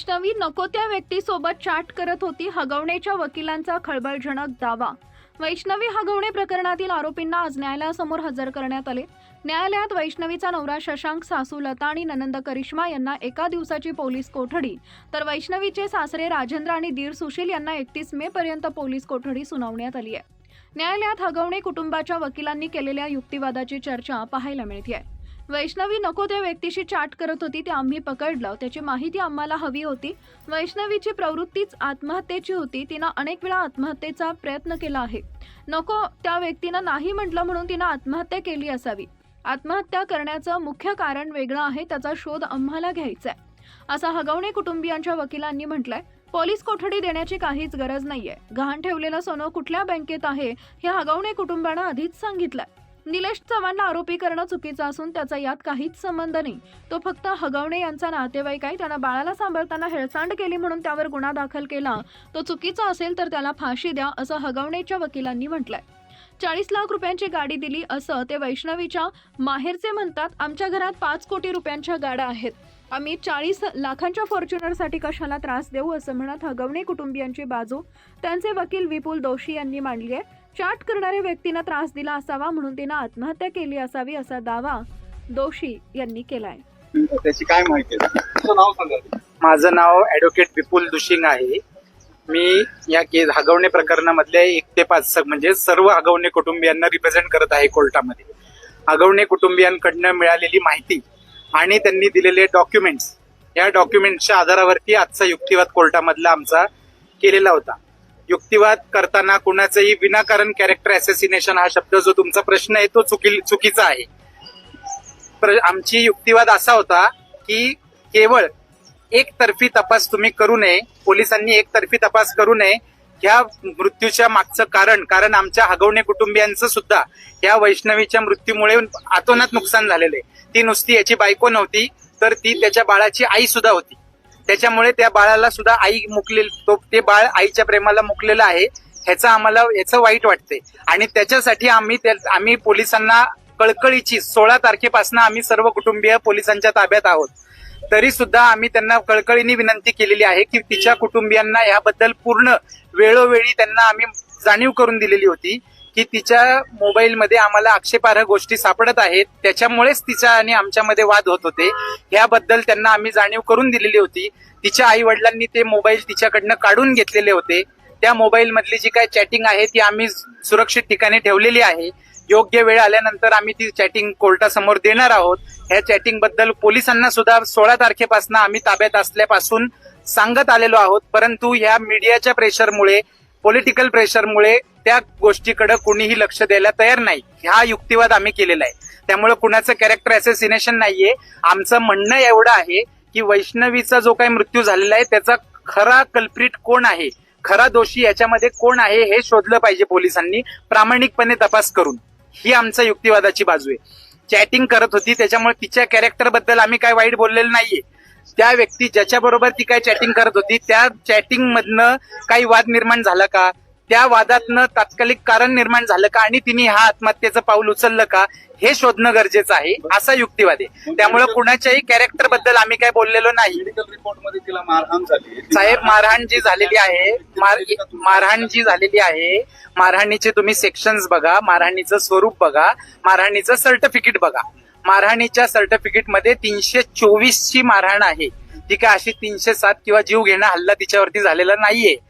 वैष्णवी नको त्या व्यक्तीसोबत चॅट करत होती हगवणेच्या वकिलांचा खळबळजनक दावा. वैष्णवी हगवणे प्रकरणातील आरोपींना आज न्यायालयासमोर हजर करण्यात आले. न्यायालयात वैष्णवीचा नवरा शशांक सासू लता आणि ननंद करिश्मा यांना एका दिवसाची पोलीस कोठडी. तर वैष्णवीचे सासरे राजेंद्र आणि दीर सुशील यांना एकतीस मे पर्यंत पोलीस कोठडी सुनावण्यात आली आहे. न्यायालयात हगवणे कुटुंबाच्या वकिलांनी केलेल्या युक्तिवादाची चर्चा पाहायला मिळते आहे वैष्णवी नको त्या व्यक्तीशी चॅट करत होती ते आम्ही पकडलं. त्याची माहिती आम्हाला हवी होती. वैष्णवीची प्रवृत्तीच आत्महत्येची होती. तिनं अनेक वेळा आत्महत्येचा प्रयत्न केला आहे. नको त्या व्यक्तीनं नाही म्हटलं म्हणून तिनं आत्महत्या केली असावी. आत्महत्या करण्याचं मुख्य कारण वेगळं आहे त्याचा शोध आम्हाला घ्यायचा आहे असं हगवणे कुटुंबियांच्या वकिलांनी म्हटलंय पोलीस कोठडी देण्याची काहीच गरज नाहीये. गहाण ठेवलेलं सोनं कुठल्या बँकेत आहे हे हगवणे कुटुंबानं आधीच सांगितलंय. निलेश चव्हाणला आरोपी करणं चुकीचं असून त्याचा यात काहीच संबंध नाही. तो फक्त हगवणे यांचा नातेवाईक आहे. त्यानं बाळाला सांभाळताना हेळसांड केली म्हणून त्यावर गुन्हा दाखल केला. तो चुकीचा असेल तर त्याला फाशी द्या असं हगवणेच्या वकिलांनी म्हटलंय. चाळीस लाख रुपयांची गाडी दिली असं ते वैष्णवीच्या माहेरचे म्हणतात आमच्या घरात पाच कोटी रुपयांच्या गाड्या आहेत. आम्ही चाळीस लाखांच्या फॉर्च्युनरसाठी कशाला त्रास देऊ? असं म्हणत हगवणे कुटुंबियांची बाजू. त्यांचे वकील विपुल दोशी यांनी मांडली आहे. चाट करणाऱ्या व्यक्तीनं त्रास दिला असावा म्हणून तिनं आत्महत्या केली असावी असा दावा दोशी यांनी केलाय. त्याची काय माहिती आहे? तुझं नाव सांगा. माझं नाव ऍडव्होकेट विपुल दुशिंग आहे. मी या केस हगवणे प्रकरणामधल्या एक ते पाच स- म्हणजे सर्व हगवणे कुटुंबियांना रिप्रेझेंट करत आहे कोर्टामध्ये. हगवणे कुटुंबियांकडनं मिळालेली माहिती आणि त्यांनी दिलेले डॉक्युमेंट्स या डॉक्युमेंट्सच्या आधारावरती आजचा युक्तिवाद कोर्टामधला आमचा केलेला होता. युक्तिवाद करताना कुणाचंही विनाकारण कॅरेक्टर असॅसिनेशन हा शब्द जो तुमचा प्रश्न आहे तो चुकी चुकीचा आहे. प्र- आमची युक्तिवाद असा होता की केवळ एकतर्फी तपास तुम्ही करू नये पोलिसांनी एकतर्फी तपास करू नये ह्या मृत्यूच्या मागचं कारण कारण आमच्या हगवणे कुटुंबियांचं सुद्धा या वैष्णवीच्या मृत्यूमुळे अतोनात नुकसान झालेलं आहे. ती नुसती याची बायको नव्हती तर ती त्याच्या बाळाची आई सुद्धा होती. त्याच्यामुळे त्या बाळाला सुद्धा आई मुकले तो ते बाळ आईच्या प्रेमाला मुकलेलं आहे ह्याचं आम्हाला याचं वाईट वाटते आणि त्याच्यासाठी आम्ही त्या- आम्ही पोलिसांना कळकळीची सोळा तारखेपासून आम्ही सर्व कुटुंबीय पोलिसांच्या ताब्यात आहोत. तरी सुद्धा आम्ही त्यांना कळकळीने विनंती केलेली आहे की तिच्या कुटुंबियांना याबद्दल पूर्ण वेळोवेळी त्यांना आम्ही जाणीव करून दिलेली होती. की तिच्या मोबाईलमध्ये आम्हाला आक्षेपार्ह गोष्टी सापडत आहेत. त्याच्यामुळेच तिच्या आणि आमच्यामध्ये वाद होत होते. ह्याबद्दल त्यांना आम्ही जाणीव करून दिलेली होती. तिच्या आई वडिलांनी ते मोबाईल तिच्याकडनं काढून घेतलेले होते. त्या मोबाईल मधली जी काय चॅटिंग आहे ती आम्ही सुरक्षित ठिकाणी ठेवलेली आहे. योग्य वेळ आल्यानंतर आम्ही ती चॅटिंग कोर्टासमोर देणार आहोत. ह्या चॅटिंगबद्दल पोलिसांना सुद्धा सोळा तारखेपासून आम्ही ताब्यात असल्यापासून सांगत आलेलो आहोत. परंतु ह्या मीडियाच्या प्रेशरमुळे पॉलिटिकल प्रेशरमुळे त्या गोष्टीकडे कुणीही लक्ष द्यायला तयार नाही. हा युक्तिवाद आम्ही केलेला आहे. त्यामुळे कुणाचं कॅरेक्टर असेसिनेशन नाहीये. आमचं म्हणणं एवढं आहे की वैष्णवीचा जो काही मृत्यू झालेला आहे त्याचा खरा कल्प्रिट कोण आहे? खरा दोषी याच्यामध्ये कोण आहे हे शोधलं पाहिजे पोलिसांनी प्रामाणिकपणे तपास करून. ही आमचा युक्तिवादाची बाजू आहे. चॅटिंग करत होती त्याच्यामुळे तिच्या कॅरेक्टरबद्दल आम्ही काय वाईट बोललेलं नाहीये. त्या व्यक्ती ज्याच्या बरोबर ती काय चॅटिंग करत होती त्या चॅटिंग मधनं काही वाद निर्माण झाला का? त्या वादातनं तात्कालिक कारण निर्माण झालं का? आणि तिने हा आत्महत्येचं पाऊल उचललं का? हे शोधणं गरजेचं आहे असा युक्तिवाद आहे. त्यामुळे कुणाच्याही कॅरेक्टरबद्दल आम्ही काय बोललेलो नाही. मेडिकल रिपोर्टमध्ये तिला मारहाण झाली. साहेब मारहाण जी झालेली आहे. मार मारहाण जी झालेली आहे. मारहाणीचे तुम्ही सेक्शन्स बघा. मारहाणीचं स्वरूप बघा. मारहाणीचं सर्टिफिकेट बघा. मारहाणीच्या सर्टिफिकेटमध्ये तीनशे चोवीस ची मारहाण आहे. ती काय अशी तीनशे सात किंवा जीव घेणं हल्ला तिच्यावरती झालेला नाहीये.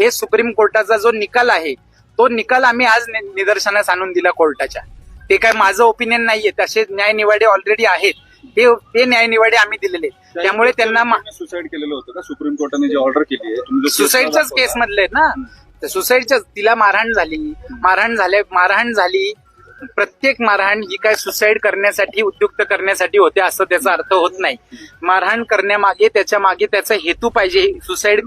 हे सुप्रीम कोर्टाचा जो निकाल आहे तो निकाल आम्ही आज निदर्शनास आणून दिला कोर्टाच्या. ते काय माझं ओपिनियन नाहीये तसे न्यायनिवाडे ऑलरेडी आहेत. ते ते न्यायनिवाडे आम्ही दिलेले. त्यामुळे त्यांना सुसाईड केलेलं होतं का? सुप्रीम कोर्टाने जी ऑर्डर केली आहे सुसाईडच्याच केस मधले आहेत ना. सुसाईडच्या तिला मारहाण झाली. मारहाण झाले मारहाण झाली. प्रत्येक मारहाण ही काय सुसाईड करण्यासाठी उद्युक्त करण्यासाठी होते असं त्याचा अर्थ होत नाही. मारहाण करण्यामागे त्याच्यामागे त्याचा हेतू पाहिजे. सुसाईड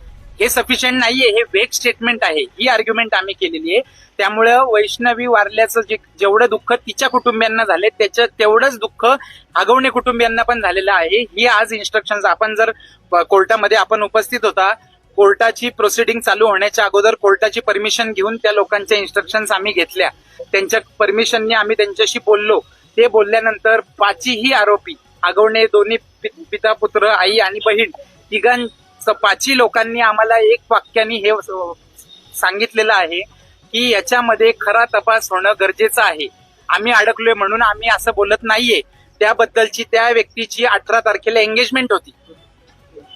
हे सफिशियंट नाहीये हे वेग स्टेटमेंट आहे. ही आर्ग्युमेंट आम्ही केलेली आहे. त्यामुळं वैष्णवी वारल्याचं जे जेवढं दुःख तिच्या कुटुंबियांना झाले त्याच्या तेवढंच दुःख आगवणे कुटुंबियांना पण झालेलं आहे. ही आज इन्स्ट्रक्शन आपण जर कोर्टामध्ये आपण उपस्थित होता कोर्टाची प्रोसिडिंग चालू होण्याच्या अगोदर कोर्टाची परमिशन घेऊन त्या लोकांच्या इन्स्ट्रक्शन्स आम्ही घेतल्या. त्यांच्या परमिशनने आम्ही त्यांच्याशी बोललो. ते बोलल्यानंतर पाचही आरोपी आगवणे दोन्ही पि- पिता पुत्र आई आणि बहीण तिघां पाचही लोकांनी आम्हाला एक वाक्याने हे सांगितलेलं आहे की याच्यामध्ये खरा तपास होणं गरजेचं आहे. आम्ही अडकलोय म्हणून आम्ही असं बोलत नाहीये. त्याबद्दलची त्या व्यक्तीची अठरा तारखेला एंगेजमेंट होती.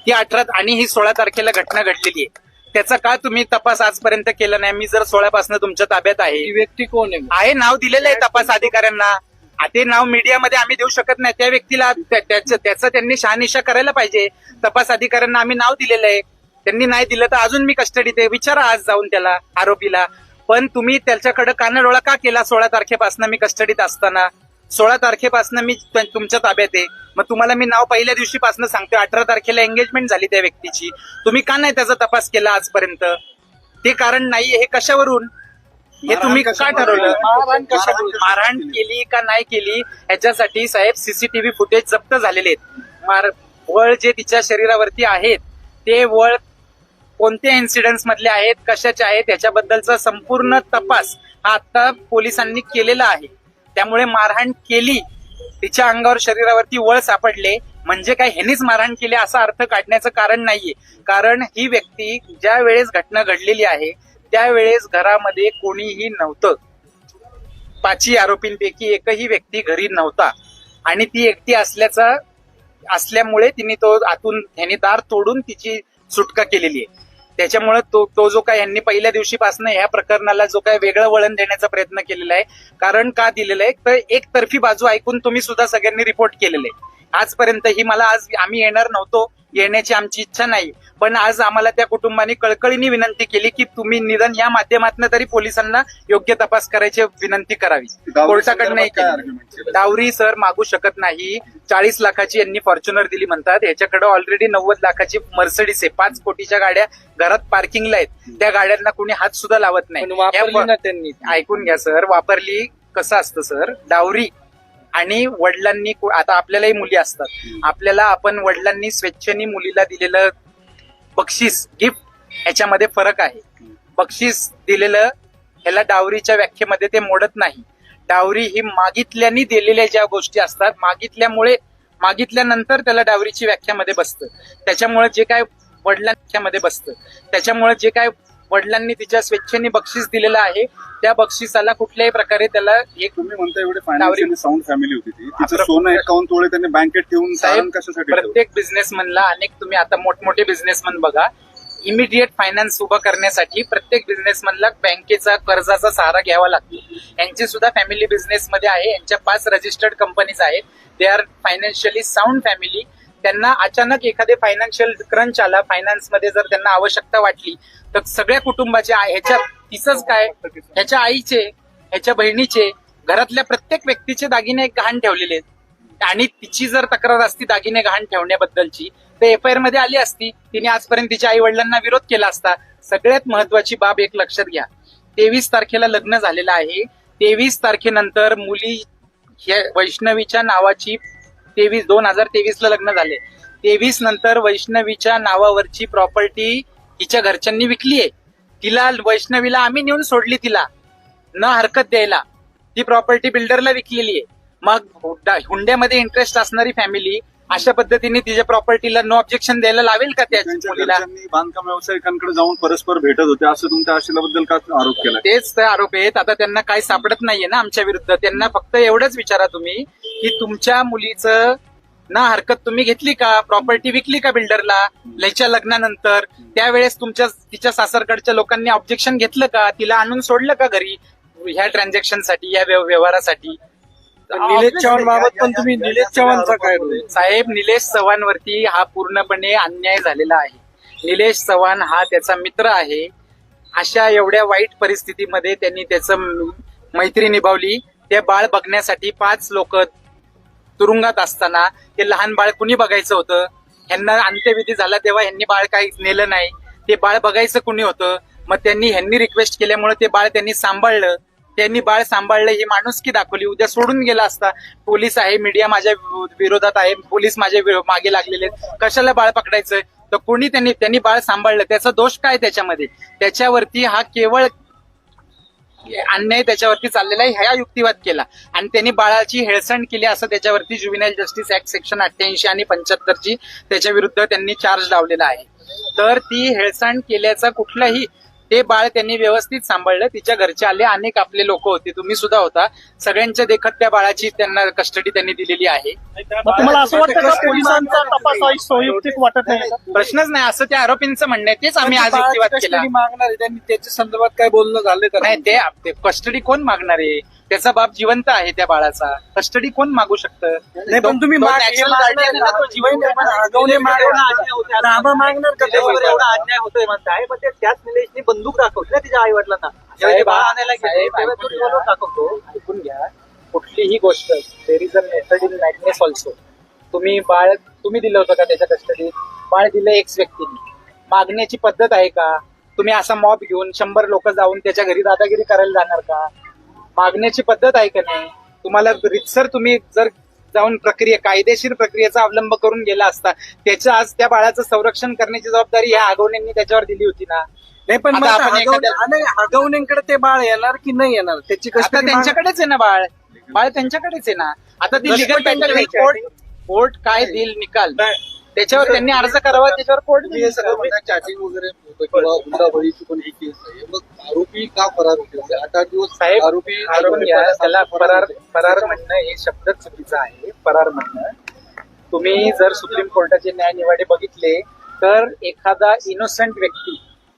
ती अठरा आणि ही सोळा तारखेला घटना घडलेली आहे. त्याचा का तुम्ही तपास आजपर्यंत केला नाही? मी जर सोळापासून तुमच्या ताब्यात आहे. व्यक्ती कोण आहे नाव दिलेलं आहे तपास अधिकाऱ्यांना. ते नाव मीडियामध्ये आम्ही देऊ शकत नाही. त्या व्यक्तीला त्या- त्याचं त्याचं त्यांनी शहानिशा करायला पाहिजे. तपास अधिकाऱ्यांना आम्ही नाव दिलेलं आहे. त्यांनी नाही दिलं तर अजून मी कस्टडीत आहे विचारा आज जाऊन त्याला आरोपीला. पण तुम्ही त्याच्याकडे कानाडोळा का केला सोळा तारखेपासून मी कस्टडीत असताना? सोळा तारखेपासून मी तुमच्या ताब्यात आहे. मग तुम्हाला मी नाव पहिल्या दिवशीपासून सांगतोय. अठरा तारखेला एंगेजमेंट झाली त्या व्यक्तीची. तुम्ही का नाही त्याचा तपास केला आजपर्यंत? ते कारण नाहीये हे कशावरून? हे तुम्ही का मारहाण ठरवलं मारहाण केली का नाही केली? याच्यासाठी साहेब सीसीटीव्ही फुटेज जप्त झालेले आहेत. मार वळ जे तिच्या शरीरावरती आहेत ते वळ कोणत्या इन्सिडेंट्स मधले आहेत कशाचे आहेत याच्याबद्दलचा संपूर्ण तपास हा आता पोलिसांनी केलेला आहे. त्यामुळे मारहाण केली. तिच्या अंगावर शरीरावरती वळ सापडले. म्हणजे काय ह्यांनीच मारहाण केली असा अर्थ काढण्याचं कारण नाहीये. कारण ही व्यक्ती ज्या वेळेस घटना घडलेली आहे त्यावेळेस घरामध्ये कोणीही नव्हतं. पाचही आरोपींपैकी एकही व्यक्ती घरी नव्हता. आणि ती एकटी असल्याचा असल्यामुळे तिने तो आतून ह्यानी दार तोडून तिची सुटका केलेली आहे. त्याच्यामुळे तो तो जो काय यांनी पहिल्या दिवशीपासून ह्या प्रकरणाला जो काय वेगळं वळण देण्याचा प्रयत्न केलेला आहे. कारण का दिलेलं आहे? तर एक तर्फी बाजू ऐकून तुम्ही सुद्धा सगळ्यांनी रिपोर्ट केलेलं आहे. आजपर्यंत ही मला आज आम्ही येणार नव्हतो. येण्याची आमची इच्छा नाही. पण आज आम्हाला त्या कुटुंबाने कळकळीने विनंती केली की तुम्ही निदान या माध्यमातून तरी पोलिसांना योग्य तपास करायची विनंती करावी. कोर्टाकडनं? डावरी सर मागू शकत नाही. चाळीस लाखाची यांनी फॉर्च्युनर दिली म्हणतात. याच्याकडे ऑलरेडी नव्वद लाखाची मर्सडीज आहे. पाच कोटीच्या गाड्या घरात पार्किंगला आहेत. त्या गाड्यांना कोणी हात सुद्धा लावत नाही. त्यांनी. ऐकून घ्या सर. वापरली कसं असतं सर? डावरी आणि वडिलांनी को- आता आपल्यालाही मुली असतात. आपल्याला आपण वडिलांनी स्वेच्छेने मुलीला दिलेलं बक्षीस गिफ्ट ह्याच्यामध्ये फरक आहे. बक्षीस दिलेलं ह्याला डावरीच्या व्याख्येमध्ये ते मोडत नाही. डावरी ही मागितल्याने दिलेल्या ज्या गोष्टी असतात मागितल्यामुळे मागितल्यानंतर त्याला डावरीची व्याख्यामध्ये बसतं. त्याच्यामुळे जे काय वडिलांच्यामध्ये बसतं. त्याच्यामुळे जे काय वडिलांनी तिच्या स्वेच्छेने बक्षीस दिलेलं आहे. त्या बक्षिसाला कुठल्याही प्रकारे त्याला एक तुम्ही म्हणता एवढे साऊंड फॅमिली होती ती. तिचं आपलं- सोनं एकावन्न तोळे त्यांनी बँकेत ठेवून साहेब, कशासाठी ठेवलं? प्रत्येक बिझनेसमनला अनेक तुम्ही आता मोठमोठे बिझनेसमन बघा. इमिडिएट फायनान्स उभं करण्यासाठी प्रत्येक बिझनेसमनला बँकेचा कर्जाचा सहारा घ्यावा लागतो. यांची सुद्धा फॅमिली बिझनेस मध्ये आहे. यांच्या पाच रजिस्टर्ड कंपनीज आहेत. They are financially sound family त्यांना अचानक एखादे फायनान्शियल क्रंच आला फायनान्समध्ये जर त्यांना आवश्यकता वाटली तर सगळ्या कुटुंबाचे ह्याच्या तिचंच काय? ह्याच्या आईचे ह्याच्या बहिणीचे घरातल्या प्रत्येक व्यक्तीचे दागिने गहाण ठेवलेले आहेत. आणि तिची जर तक्रार असती दागिने गहाण ठेवण्याबद्दलची तर एफ आय आरमध्ये आली असती तिने आजपर्यंत तिच्या आई वडिलांना विरोध केला असता सगळ्यात महत्वाची बाब एक लक्षात घ्या. तेवीस तारखेला लग्न झालेलं आहे. तेवीस तारखेनंतर मुली वैष्णवीच्या नावाची तेवीस दोन हजार तेवीस ला लग्न झाले. तेवीस नंतर वैष्णवीच्या नावावरची प्रॉपर्टी हिच्या घरच्यांनी विकली आहे. तिला वैष्णवीला आम्ही नेऊन सोडली तिला. न हरकत द्यायला. ती प्रॉपर्टी बिल्डरला विकलेली आहे. मग हुंड्यामध्ये इंटरेस्ट असणारी फॅमिली अशा पद्धतीने तिच्या प्रॉपर्टीला नो ऑब्जेक्शन द्यायला लावेल का त्या त्यांच्या मुलीला? घरच्यांनी बांधकाम व्यावसायिकांकडे जाऊन परस्पर भेटत होते. असं तुमच्या आशिलाबद्दल का आरोप केला? तेच तर आरोप आहेत. आता त्यांना काही सापडत नाहीये ना आमच्या विरुद्ध. त्यांना फक्त एवढंच विचारा तुम्ही की तुमच्या मुलीचं ना हरकत तुम्ही घेतली का? प्रॉपर्टी विकली का बिल्डरला लयच्या लग्नानंतर? त्यावेळेस तुमच्या तिच्या सासरकडच्या लोकांनी ऑब्जेक्शन घेतलं का? तिला आणून सोडलं का घरी? ह्या ट्रान्झॅक्शनसाठी या व्यव- व्यवहारासाठी निलेश चव्हाण बाबत पण तुम्ही निलेश चव्हाणचा काय? साहेब निलेश चव्हाणवरती हा पूर्णपणे अन्याय झालेला आहे. निलेश चव्हाण हा त्याचा मित्र आहे. अशा एवढ्या वाईट परिस्थितीमध्ये त्यांनी त्याचं म- मैत्री निभावली. ते बाळ बघण्यासाठी पाच लोक तुरुंगात असताना ते लहान बाळ कुणी बघायचं होतं? ह्यांना अंत्यविधी झाला तेव्हा ह्यांनी बाळ काही नेलं नाही. ते बाळ बघायचं कुणी होतं? मग त्यांनी ह्यांनी रिक्वेस्ट केल्यामुळे ते बाळ त्यांनी सांभाळलं. त्यांनी बाळ सांभाळलं ही माणुसकी दाखवली? उद्या सोडून गेला असता. पोलीस आहे मीडिया माझ्या विरोधात आहे पोलीस माझ्या मागे लागलेले कशाला बाळ पकडायचं? तर कोणी त्यांनी त्यांनी बाळ सांभाळलं. त्याचा दोष काय त्याच्यामध्ये? त्याच्यावरती हा केवळ अन्याय त्याच्यावरती चाललेला आहे ह्या युक्तिवाद केला. आणि त्यांनी बाळाची हेळसंड केली असं त्याच्यावरती ज्युबिनाईल जस्टिस ऍक्ट सेक्शन अठ्ठ्याऐंशी आणि पंच्याहत्तरची त्याच्या विरुद्ध त्यांनी चार्ज लावलेला आहे. तर ती हेळसांड केल्याचा कुठलाही ते बाळ त्यांनी व्यवस्थित सांभाळलं तिच्या घरचे आले अनेक आपले लोक होते तुम्ही सुद्धा होता. सगळ्यांच्या देखत त्या बाळाची त्यांना कस्टडी त्यांनी दिलेली आहे. मग तुम्हाला असं वाटतं का पोलिसांचा तपास हा संयुक्तिक वाटत नाही का? प्रश्नच नाही असं त्या आरोपींचं म्हणणं आहे तेच आम्ही आज युक्तिवाद केला. मागणार आहे त्यांनी त्याच्या संदर्भात काय बोलणं झालं का? नाही ते कस्टडी कोण मागणार आहे? त्याचा बाप जिवंत आहे त्या बाळाचा. कस्टडी कोण मागू शकतं? नाही पण तुम्ही तो माग- natural मागणार guardian आहे ना, तो जिवंत आहे. पण आगवणे मागणार. रामा मागणार का ते त्याच्यावर एवढा अन्याय होतोय म्हणताय पण ते त्याच निलेशनी बंदूक दाखवली ना तिच्या आई वडिलांना साहेब, बाळ आणायला गेले साहेब, तेव्हा तो ऐकून revolver घ्या. दाखवतो. ऐकून घ्या. कुठलीही गोष्ट there is a method in madness also तुम्ही बाळ तुम्ही दिलं होतं का त्याच्या कस्टडीत बाळ दिलं एक्स व्यक्तीने. मागण्याची पद्धत आहे का? तुम्ही असा मॉब घेऊन शंभर लोक जाऊन त्याच्या घरी दादागिरी करायला जाणार का? मागण्याची पद्धत आहे का नाही? तुम्हाला रितसर तुम्ही जर जाऊन प्रक्रिया कायदेशीर प्रक्रियेचा अवलंब करून गेला असता त्याच्या आज त्या बाळाचं संरक्षण करण्याची जबाबदारी ह्या आगवण्यांनी त्याच्यावर दिली होती ना? नाही पण मग आता आगवणे- आगवणेंकडे ते बाळ येणार की नाही येणार? त्याची आता त्यांच्याकडेच आहे ना बाळ? बाळ त्यांच्याकडेच आहे ना? आता ती लिगल बॅटल कोर्ट कोर्ट काय देईल निकाल? त्याच्यावर त्यांनी अर्ज करावा त्याच्यावर कोर्ट हे सगळं म्हणता चॅटिंग वगैरे होतं किंवा हुंडाबळीची पण ही केस आहे मग आरोपी का फरार होते? म्हणजे आठ आठ दिवस साहेब आरोपी त्याला फरार फरार म्हणणं हे शब्द चुकीचं आहे. फरार म्हणणं. तुम्ही जर सुप्रीम कोर्टाचे न्याय निवाडे बघितले तर एखादा इनोसंट व्यक्ती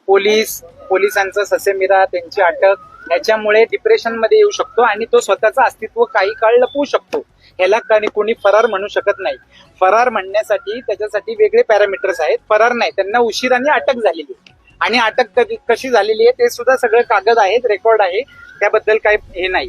पोलीस पोलिसांचा ससेमिरा त्यांची अटक ह्याच्यामुळे डिप्रेशनमध्ये येऊ शकतो आणि तो स्वतःचं अस्तित्व काही काळ लपवू शकतो. ह्याला काही कोणी फरार म्हणू शकत नाही. फरार म्हणण्यासाठी त्याच्यासाठी वेगळे पॅरामीटर्स आहेत. फरार नाही त्यांना उशिराने अटक झालेली आहे. आणि अटक कधी कशी झालेली आहे ते सुद्धा सगळं कागद आहेत रेकॉर्ड आहे. त्याबद्दल काही हे नाही.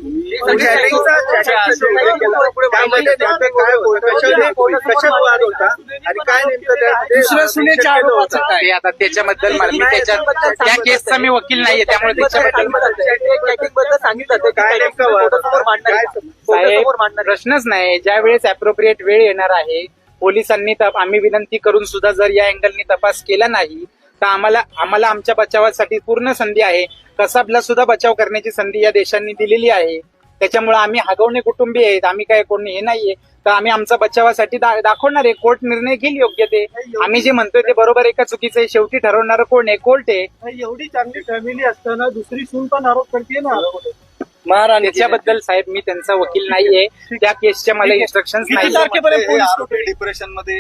ते आता त्याच्याबद्दल मला- मी त्याच्या त्या केसचा मी वकील नाहीये त्यामुळे त्याच्याबद्दल. प्रश्नच नाही. ज्या वेळेस अप्रोप्रिएट वेळ येणार आहे पोलिसांनी आम्ही विनंती करून सुद्धा जर या अँगलनी तपास केला नाही तर आम्हाला आम्हाला आमच्या बचावासाठी पूर्ण संधी आहे. कसाबला सुद्धा बचाव करण्याची संधी या देशांनी दिलेली आहे. त्याच्यामुळे आम्ही हगवणे कुटुंबी आहेत. आम्ही काय कोणी हे नाहीये. तर आम्ही आमचा बचावासाठी दाखवणार आहे. कोर्ट निर्णय घेईल योग्य ते. आम्ही जे म्हणतोय ते बरोबर आहे का चुकीचं आहे? शेवटी ठरवणार कोण आहे? कोर्ट आहे. एवढी चांगली फॅमिली असताना दुसरी सून पण आरोप करते ना. त्याच्याबद्दल साहेब मी त्यांचा वकील नाहीये. त्या केसच्या मला इन्स्ट्रक्शन किती नाही तारखेपर्यंत पोलीस आरोपी डिप्रेशनमध्ये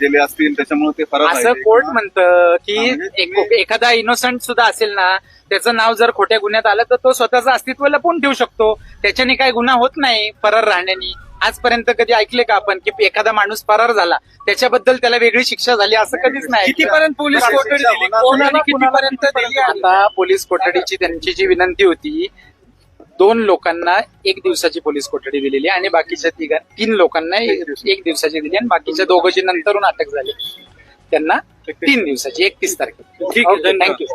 गेले असतील त्याच्यामुळे ते फरार असं. कोर्ट म्हणतं की हा, म्हणजे एक- एखादा इनोसंट सुद्धा असेल ना त्याचं नाव जर खोट्या गुन्ह्यात आलं तर तो स्वतःचं अस्तित्व लपवून ठेवू शकतो. त्याच्याने काही गुन्हा होत नाही फरार राहण्यानी. आजपर्यंत कधी ऐकले का आपण की एखादा माणूस फरार झाला? त्याच्याबद्दल त्याला वेगळी शिक्षा झाली असं कधीच नाही. कितीपर्यंत पोलीस कोठडी दिली कोणाला. कितीपर्यंत दिली आता पोलीस कोठडीची त्यांची जी विनंती होती दोन लोकांना एक दिवसाची पोलीस कोठडी दिलेली आणि बाकीच्या तिघा तीन लोकांना एक दिवसाची. दिली आणि बाकीच्या दोघांची नंतरून अटक झाली. त्यांना तीन दिवसाची एकतीस तारखेला. ठीक आहे. थँक्यू